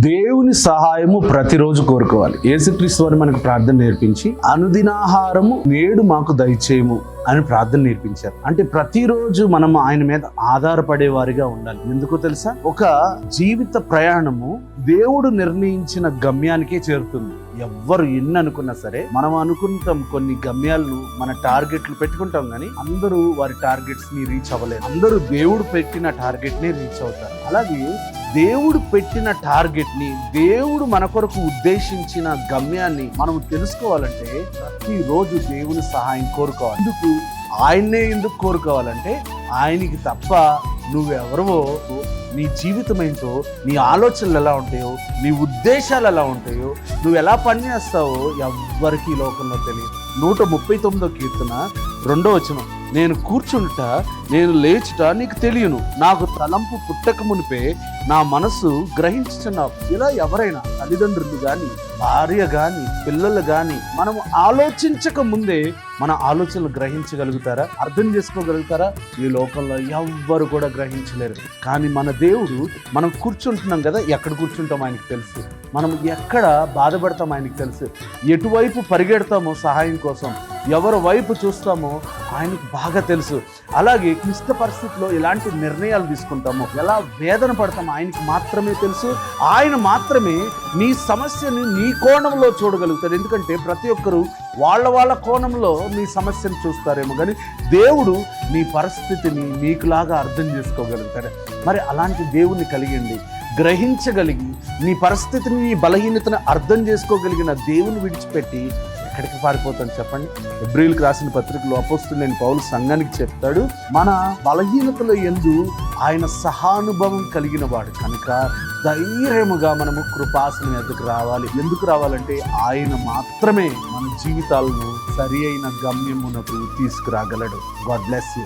దేవుని సహాయము ప్రతిరోజు కోరుకోవాలి. యేసుక్రీస్తు వారు మనకు ప్రార్థన నేర్పించి అనుదినాహారము నేడు మాకు దయచేయము అని ప్రార్థన నేర్పించారు. అంటే ప్రతిరోజు మనం ఆయన మీద ఆధారపడే వారిగా ఉండాలి. ఎందుకో తెలుసా? ఒక జీవిత ప్రయాణము దేవుడు నిర్ణయించిన గమ్యానికే చేరుతుంది. ఎవ్వరు ఎన్ని అనుకున్నా సరే మనం అనుకుంటాం కొన్ని గమ్యాలను మన టార్గెట్లు పెట్టుకుంటాం కానీ అందరూ వారి టార్గెట్స్ని రీచ్ అవ్వలేదు. అందరూ దేవుడు పెట్టిన టార్గెట్ని రీచ్ అవుతారు. అలాగే దేవుడు పెట్టిన టార్గెట్ని దేవుడు మన కొరకు ఉద్దేశించిన గమ్యాన్ని మనం తెలుసుకోవాలంటే ప్రతిరోజు దేవుని సహాయం కోరుకోవాలి. ఎందుకు? ఆయన్నే ఎందుకు కోరుకోవాలంటే ఆయనకి తప్ప నువ్వెవరవో నీ జీవితం ఏంటో నీ ఆలోచనలు ఎలా ఉంటాయో నీ ఉద్దేశాలు ఎలా ఉంటాయో నువ్వు ఎలా పనిచేస్తావో ఎవ్వరికీ లోకంలో తెలియదు. నూట ముప్పై తొమ్మిదో కీర్తన రెండో వచనం. నేను కూర్చుంట నేను లేచుట నీకు తెలియను. నాకు తలంపు పుట్టక మునిపే నా మనసు గ్రహించుతున్నావు ఇలా ఎవరైనా తల్లిదండ్రులు కానీ భార్య కానీ పిల్లలు కానీ మనం ఆలోచించక ముందే మన ఆలోచనలు గ్రహించగలుగుతారా? అర్థం చేసుకోగలుగుతారా? ఈ లోకంలో ఎవ్వరు కూడా గ్రహించలేరు. కానీ మన దేవుడు మనం కూర్చుంటున్నాం కదా ఎక్కడ కూర్చుంటాం ఆయనకు తెలుసు. మనం ఎక్కడ బాధపడతాం ఆయనకు తెలుసు. ఎటువైపు పరిగెడతామో సహాయం కోసం ఎవరి వైపు చూస్తామో ఆయనకు బాగా తెలుసు. అలాగే క్లిష్ట పరిస్థితిలో ఎలాంటి నిర్ణయాలు తీసుకుంటామో ఎలా వేదన పడతామో ఆయనకు మాత్రమే తెలుసు. ఆయన మాత్రమే నీ సమస్యని నీ కోణంలో చూడగలుగుతారు ఎందుకంటే ప్రతి ఒక్కరూ వాళ్ళ వాళ్ళ కోణంలో మీ సమస్యను చూస్తారేమో కానీ దేవుడు నీ పరిస్థితిని నీకులాగా అర్థం చేసుకోగలుగుతాడు. మరి అలాంటి దేవుణ్ణి కలిగిండి. గ్రహించగలిగి నీ పరిస్థితిని నీ బలహీనతను అర్థం చేసుకోగలిగిన దేవుని విడిచిపెట్టి ఎక్కడికి పారిపోతాడు చెప్పండి? ఎబ్రిల్కి రాసిన పత్రికలో అపోస్తులేని పౌలు సంఘానికి చెప్తాడు మన బలహీనతల ఎందు ఆయన సహానుభవం కలిగిన వాడు కనుక ధైర్యముగా మనము కృపాసనం ఎదుకు రావాలి. ఎందుకు రావాలంటే ఆయన మాత్రమే మన జీవితాలను సరి అయిన గమ్యమునకు తీసుకురాగలడు. God bless you